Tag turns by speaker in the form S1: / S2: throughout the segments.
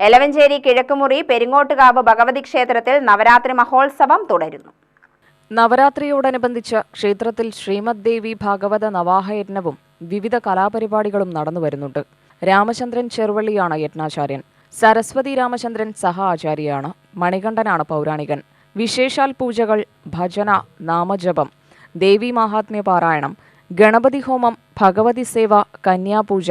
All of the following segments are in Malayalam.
S1: എലവഞ്ചേരി കിഴക്കുമുറി പെരിങ്ങോട്ടുകാവ് ഭഗവതി ക്ഷേത്രത്തിൽ നവരാത്രി മഹോത്സവം തുടരുന്നു.
S2: നവരാത്രിയോടനുബന്ധിച്ച് ക്ഷേത്രത്തിൽ ശ്രീമദ് ദേവി ഭാഗവത നവാഹയജ്ഞവും വിവിധ കലാപരിപാടികളും നടന്നു വരുന്നുണ്ട്. രാമചന്ദ്രൻ ചെറുവള്ളിയാണ് യജ്ഞാചാര്യൻ. സരസ്വതി രാമചന്ദ്രൻ സഹ ആചാര്യയാണ് മണികണ്ഠനാണ് പൗരാണികൻ. വിശേഷാൽ പൂജകൾ ഭജന നാമജപം ദേവി മാഹാത്മ്യ പാരായണം ഗണപതി ഹോമം ഭഗവതി സേവ കന്യാപൂജ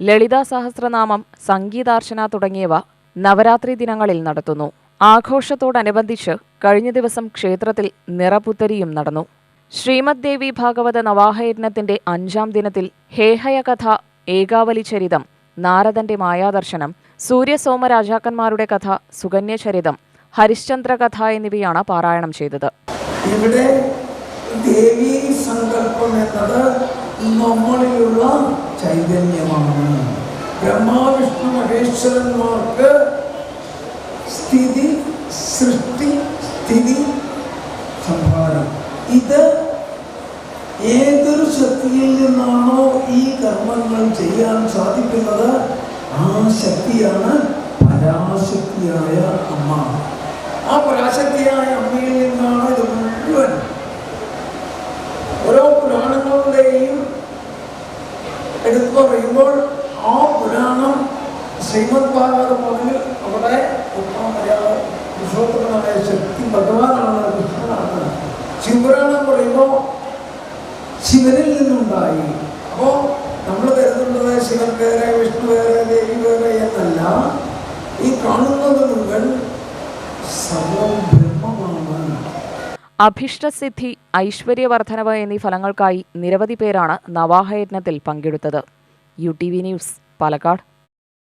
S2: ലളിതാ സഹസ്രനാമം സംഗീതാർച്ചന തുടങ്ങിയവ നവരാത്രി ദിനങ്ങളിൽ നടത്തുന്നു. ആഘോഷത്തോടനുബന്ധിച്ച് കഴിഞ്ഞ ദിവസം ക്ഷേത്രത്തിൽ നിറപുത്തരിയും നടന്നു. ശ്രീമദ് ദേവി ഭാഗവത നവാഹയജ്ഞത്തിന്റെ അഞ്ചാം ദിനത്തിൽ ഹേഹയ കഥ ഏകാവലി ചരിതം നാരദന്റെ മായാദർശനം സൂര്യസോമ രാജാക്കന്മാരുടെ കഥ സുകന്യചരിതം ഹരിശ്ചന്ദ്ര കഥ എന്നിവയാണ് പാരായണം ചെയ്തത്.
S3: ഇവിടെ ദേവീ സങ്കല്പം എന്നത് നമ്മളിലുള്ള ചൈതന്യമാണ് ബ്രഹ്മാവിഷ്ണു മഹേശ്വരന്മാർക്ക് സ്ഥിതി സൃഷ്ടി സ്ഥിതി സംഹാരം. ഇത് ഏതൊരു ശക്തിയിൽ നിന്നാണോ ഈ കർമ്മങ്ങൾ ചെയ്യാൻ സാധിക്കുന്നത്? ആ ശക്തിയാണ് പരാശക്തിയായ അമ്മ. ആ പരാശക്തിയായ അമ്മയിൽ നിന്നാണ് ഇത് മുഴുവൻ. ഓരോ പുരാണങ്ങളുടെയും എടുത്തു പറയുമ്പോൾ ആ പുരാണം ശ്രീമദ് ഭാഗവതം മുതൽ അവിടെ പുരുഷോത്തമനായ ശക്തി ഭഗവാനാണ് കൃഷ്ണനാണ് ശിവപുരാണം പറയുമ്പോൾ ശിവനിൽ നിന്നുണ്ടായി. അപ്പോൾ നമ്മൾ കരുതുന്നത് ശിവൻ വേറെ വിഷ്ണു വേറെ ദേവി വേറെ എന്നല്ല. ഈ കാണുന്നത് മുഴുവൻ സർവം ബ്രഹ്മമാണ്
S2: അഭിഷ്ടസിദ്ധി ഐശ്വര്യവർദ്ധനവ് എന്നീ ഫലങ്ങൾക്കായി നിരവധി പേരാണ് നവാഹയജ്ഞത്തിൽ പങ്കെടുത്തത്. U T V news Palakkad.